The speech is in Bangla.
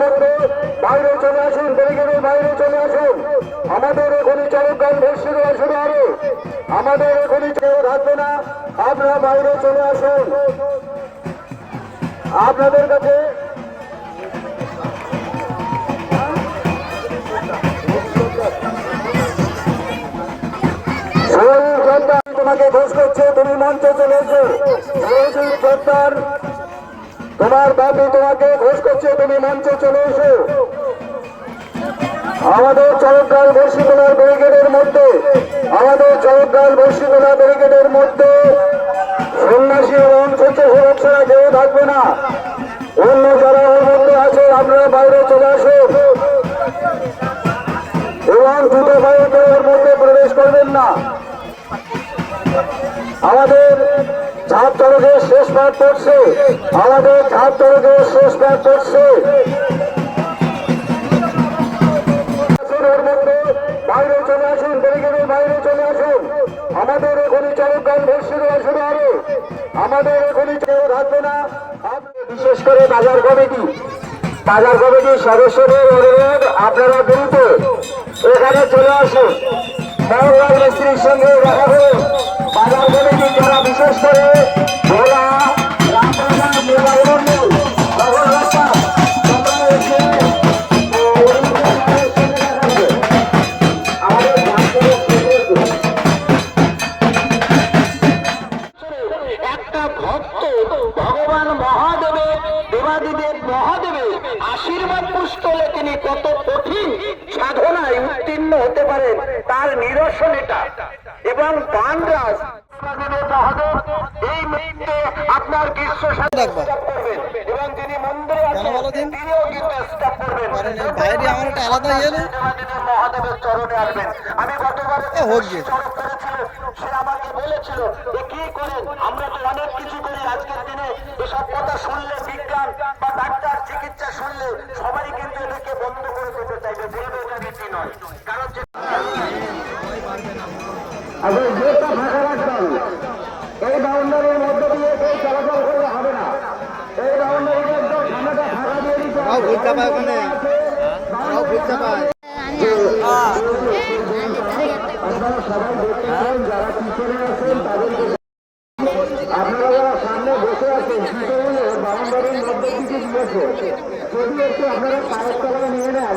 মধ্যে বাইরে চলে আসুন ব্যারিকেডের বাইরে চলে আসুন। আমাদের এখনই চালক গান শুরু হবে। আমাদের এখনই কেউ থাকবে না। আপনারা বাইরে চলে আসুন। আপনাদের কাছে তোমাকে ঘোষ করছে, তুমি মঞ্চে চলে এসো। সর্দার তোমার বাপি তোমাকে ঘোষ করছে, তুমি মঞ্চে চলে এসো। আমাদের চরকগাল বর্ষিকোলার ব্যারিকেডের মধ্যে, আমাদের চরকগাল বর্ষিকোলা ব্যারিকেডের মধ্যে সন্ন্যাসী এবং স্বেচ্ছাসেবক ছাড়া কেউ থাকবে না। অন্য যারা ওর মধ্যে আছে, আপনারা বাইরে চলে আসুন এবং দুটো বাইরে ওর মধ্যে প্রবেশ করবেন না। আমাদের ঝাঁপ চলকের শেষ পাঠ পড়ছে। আমাদের ঝাঁপ চলকের শেষ পাঠ মধ্যে বাইরে চলে আসুন, ব্যারিকেডের বাইরে চলে আসুন। আমাদের এখনই চালক গান ভর্ষি শুরু হবে। আমাদের এখনই কেউ থাকবে না। বিশেষ করে বাজার কমিটি। বাজার কমিটির সদস্যদের অনুরোধ, আপনারা দ্রুত এখানে চলে আসুন। মহল্লার মিস্ত্রির সঙ্গে দেখা করে আশীর্বাদ পুস্তলে তিনি কত কঠিন সাধনায় উত্তীর্ণ হতে পারেন তার নিদর্শন এটা। এবং বানরাজ এই মুহূর্তে আপনার গ্রীষ্ম এবং যিনি মন্দিরে আছেন কেন বলো দিন? তিনিও কিন্তু স্টপ করবেন। বাইরে আমার একটা আলাদা ইয়ে নেই মহাদেবের চরণে আসবেন। আমি গতবার হোক গিয়ে। সে আমাকে বলেছিল যে কি করেন? আমরা তো অনেক কিছু করি আজকের দিনে। এসব কথা শুনলে বিজ্ঞান বা ডাক্তার চিকিৎসা শুনলে সবাই কিন্তু এটাকে বন্ধ করে দিতে চাইবে বলবে এটা রীতি নয় কারণ যে আগে গেটটা ফাঁকা রাখতে হবে এই বাউন্ডারির মধ্যে দিয়ে কেউ চলাচল করলে হবে না। এই বাউন্ডারিটা একদম সামনেটা ফাঁকা দিয়ে দিতে আপনারা সবাই দেখতে পারেন যারা পিছনে আছেন তাদেরকে আপনারা যারা সামনে বসে আছেন পিছনে বাউন্ডারির মধ্যে দিকে দিয়েছে। যদি একটু আপনারা পায়ের তলায় নিয়ে নেন।